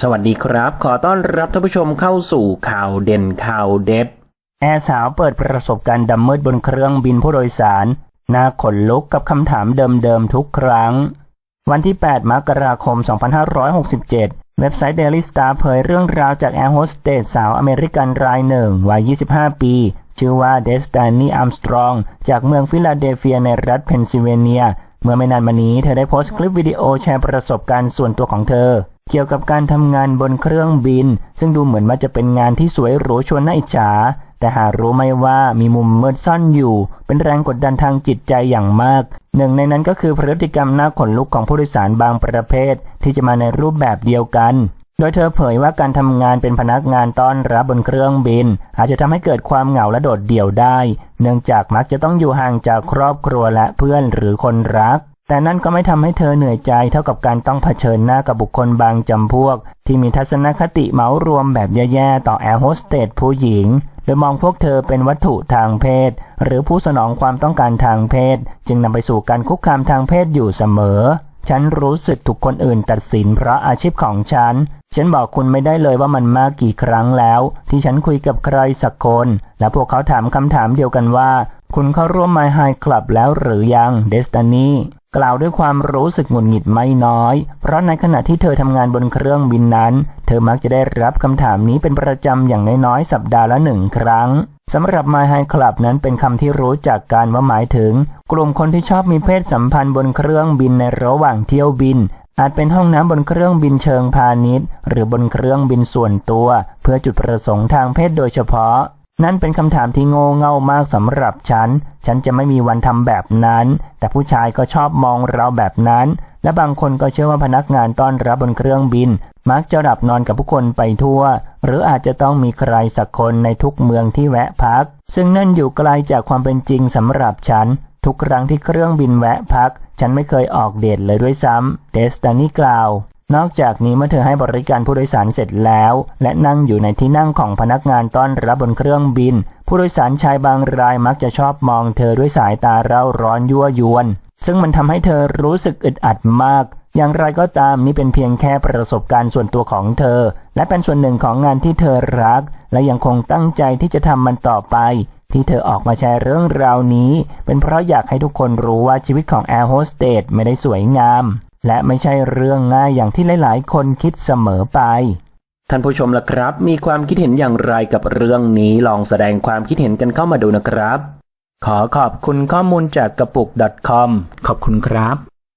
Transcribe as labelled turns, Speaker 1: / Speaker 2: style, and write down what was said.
Speaker 1: สวัสดีครับ ขอต้อนรับท่านผู้ชมเข้าสู่ข่าวเด่นข่าวเด็ด แอร์สาวเปิดประสบการณ์ดำมืดบนเครื่องบินผู้โดยสารน่าขนลุกกับคำถามเดิมๆทุกครั้ง วันที่ 8 มกราคม 2567 เว็บไซต์ Daily Star เผยเรื่องราวจากแอร์โฮสเตสสาวอเมริกันรายหนึ่งวัย 25 ปี ชื่อว่าเดสตานีอัมสตรอง จากเมืองฟิลาเดลเฟียในรัฐเพนซิลเวเนีย เมื่อไม่นานมานี้เธอได้โพสต์คลิปวิดีโอแชร์ประสบการณ์ส่วนตัวของเธอ เกี่ยวกับการทำงานบนเครื่องบิน ซึ่งดูเหมือนว่าจะเป็นงานที่สวยหรูชวนน่าอิจฉา แต่หารู้ไหมว่ามีมุมมืดซ่อนอยู่ เป็นแรงกดดันทางจิตใจอย่างมาก หนึ่งในนั้นก็คือพฤติกรรมน่าขนลุกของผู้โดยสารบางประเภท ที่จะมาในรูปแบบเดียวกันโดยเธอเผยว่าการทำงานเป็นพนักงานต้อนรับบนเครื่องบิน อาจจะทำให้เกิดความเหงาและโดดเดี่ยวได้ เนื่องจากมักจะต้องอยู่ห่างจากครอบครัวและเพื่อนหรือคนรัก แต่นั่นก็ไม่ทำให้เธอเหนื่อยใจเท่ากับการต้องเผชิญหน้ากับบุคคลบางจำพวก ที่มีทัศนคติเหมารวมแบบแย่ๆต่อแอร์โฮสเตสผู้หญิง โดยมองพวกเธอเป็นวัตถุทางเพศ หรือผู้สนองความต้องการทางเพศ จึงนำไปสู่การคุกคามทางเพศอยู่เสมอ ฉันรู้สึกถูกคนอื่นตัดสินเพราะอาชีพของฉัน ฉันบอกคุณไม่ได้เลยว่ามันมากกี่ครั้งแล้ว ที่ฉันคุยกับใครสักคน และพวกเขาถามคำถามเดียวกันว่า คุณเข้าร่วม My High Club แล้วหรือยังเดสตานีกล่าวด้วยความรู้สึกหงุดหงิดไม่น้อย เพราะในขณะที่เธอทำงานบนเครื่องบินนั้น เธอมักจะได้รับคำถามนี้เป็นประจำอย่างน้อยๆ สัปดาห์ละหนึ่งครั้งสำหรับ My High Club นั้นเป็นคำที่รู้จักการว่าหมายถึง กลุ่มคนที่ชอบมีเพศสัมพันธ์บนเครื่องบินในระหว่างเที่ยวบิน อาจเป็นห้องน้ำบนเครื่องบินเชิงพาณิชย์ หรือบนเครื่องบินส่วนตัว เพื่อจุดประสงค์ทางเพศโดยเฉพาะ นั่นเป็นคำถามที่โง่เง่ามากสำหรับฉัน ฉันจะไม่มีวันทำแบบนั้น แต่ผู้ชายก็ชอบมองเราแบบนั้น และบางคนก็เชื่อว่าพนักงานต้อนรับบนเครื่องบิน มักจะหลับนอนกับผู้คนไปทั่ว หรืออาจจะต้องมีใครสักคนในทุกเมืองที่แวะพัก ซึ่งนั่นอยู่ไกลจากความเป็นจริงสำหรับฉัน ทุกครั้งที่เครื่องบินแวะพัก ฉันไม่เคยออกเดทเลยด้วยซ้ำเดสตานี่กล่าว นอกจากนี้เมื่อเธอให้บริการผู้โดยสารเสร็จแล้ว และนั่งอยู่ในที่นั่งของพนักงานต้อนรับบนเครื่องบิน ผู้โดยสารชายบางรายมักจะชอบมองเธอด้วยสายตาเร่าร้อนยั่วยวน ซึ่งมันทำให้เธอรู้สึกอึดอัดมาก อย่างไรก็ตามนี่เป็นเพียงแค่ประสบการณ์ส่วนตัวของเธอ และเป็นส่วนหนึ่งของงานที่เธอรัก และยังคงตั้งใจที่จะทำมันต่อไปที่เธอออกมาแชร์เรื่องราวนี้ เป็นเพราะอยากให้ทุกคนรู้ว่าชีวิตของแอร์โฮสเตสไม่ได้สวยงาม และไม่ใช่เรื่องง่ายอย่างที่หลาย ๆ คนคิดเสมอไป ท่านผู้ชมล่ะครับ มีความคิดเห็นอย่างไรกับเรื่องนี้ลองแสดงความคิดเห็นกันเข้ามาดูนะครับ ขอขอบคุณข้อมูลจากกระปุก .com ขอบคุณครับ